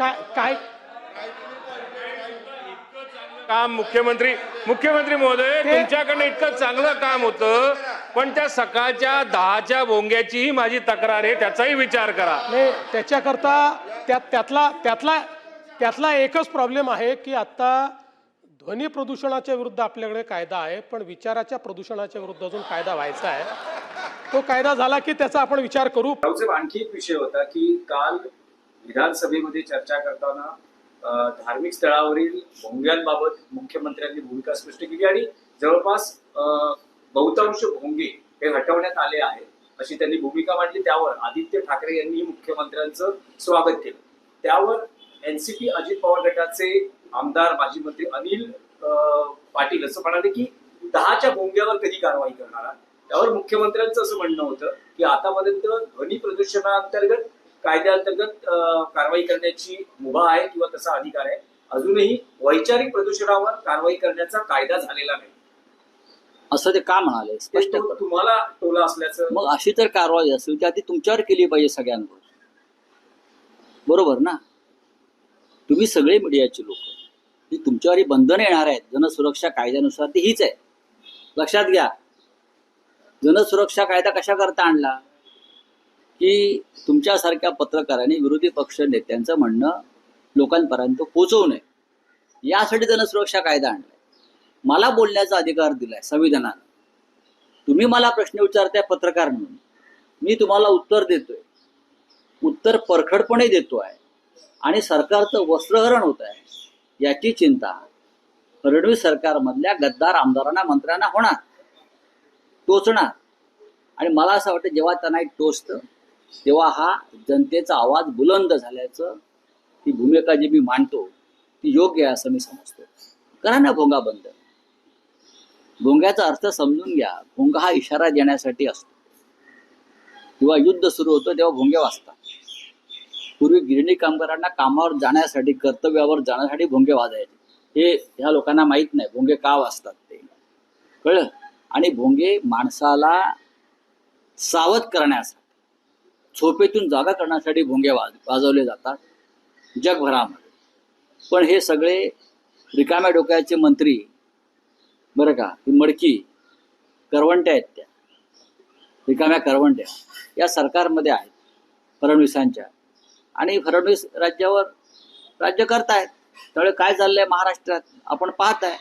काय काय? काम मुख्यमंत्री मुख्यमंत्री महोदय तुमच्याकडनं इतकं चांगलं काम होतं पण त्या सकाळच्या दहाच्या भोंग्याचीही माझी तक्रार आहे त्याचाही विचार करा. नाही त्याच्याकरता त्यात त्यातला त्यातला त्यातला एकच प्रॉब्लेम आहे की आता ध्वनी प्रदूषणाच्या विरुद्ध आपल्याकडे कायदा आहे पण विचाराच्या प्रदूषणाच्या विरुद्ध अजून कायदा व्हायचा आहे. तो कायदा झाला की त्याचा आपण विचार करू. आणखी एक विषय होता की काल विधानसभेमध्ये चर्चा करताना धार्मिक स्थळावरील भोंग्यांबाबत मुख्यमंत्र्यांनी भूमिका स्पष्ट केली आणि जवळपास अं, बहुतांश भोंगे हे हटवण्यात आले आहेत अशी त्यांनी भूमिका मांडली. त्यावर आदित्य ठाकरे यांनी मुख्यमंत्र्यांचं स्वागत केलं. त्यावर एनसीपी अजित पवार गटाचे आमदार माजी मंत्री अनिल अं, पाटील असं म्हणाले की दहाच्या भोंग्यावर कधी कारवाई करणार त्यावर मुख्यमंत्र्यांचं असं म्हणणं होतं की आतापर्यंत ध्वनी प्रदूषणाअंतर्गत कायद्याअंतर्गत कारवाई करण्याची मुभा आहे किंवा तसा अधिकार आहे अजूनही वैचारिक प्रदूषणावर कारवाई करण्याचा कायदा झालेला नाही. असं ते का म्हणाले? स्पष्ट तुम्हाला टोला असल्याचं मग अशी तर कारवाई असेल ती आधी तुमच्यावर केली पाहिजे सगळ्यांवर. बरोबर ना? तुम्ही सगळे मीडियाचे लोक. ही तुमच्यावर बंधनं येणार आहेत. जनसुरक्षा कायद्यानुसार ती हीच आहे. लक्षात घ्या. जनसुरक्षा कायदा कशा करता आणला? की तुमच्यासारख्या पत्रकारांनी विरोधी पक्ष नेत्यांचं म्हणणं लोकांपर्यंत पोहोचवू नये. यासाठी जनसुरक्षा कायदा आणलाय. मला बोलण्याचा अधिकार दिलाय संविधानानं. तुम्ही मला प्रश्न विचारताय पत्रकार म्हणून. मी तुम्हाला उत्तर देतोय. उत्तर परखडपणे देतो आहे आणि सरकारचं वस्त्रहरण होत आहे याची चिंता. फडणवीस सरकारमधल्या गद्दार आमदारांना मंत्र्यांना होणार. टोचणार. आणि मला असं वाटतं जेव्हा त्यांना एक टोचतं तेव्हा हा जनतेचा आवाज बुलंद झाल्याचं ती भूमिका जी मी मांडतो ती योग्य आहे असं मी समजतो. करा ना भोंगा बंद. भोंग्याचा अर्थ समजून घ्या. भोंगा हा इशारा देण्यासाठी असतो. किंवा युद्ध सुरू होतं तेव्हा भोंगे वाजतात. पूर्वी गिरणी कामगारांना कामावर जाण्यासाठी कर्तव्यावर जाण्यासाठी भोंगे वाजायचे. हे ह्या लोकांना माहीत नाही भोंगे का वाजतात ते. कळलं? आणि भोंगे माणसाला सावध करण्यासाठी झोपेतून जागा करण्यासाठी भोंगे वाज वाजवले जातात जगभरामध्ये. पण हे सगळे रिकाम्या डोक्याचे मंत्री बरं का ही मडकी करवंट्या आहेत त्या. रिकाम्या करवंट्या. या सरकारमध्ये आहेत फडणवीसांच्या. आणि फडणवीस राज्यावर राज्य करतायत त्यामुळे काय चाललंय महाराष्ट्रात? आपण पाहत आहे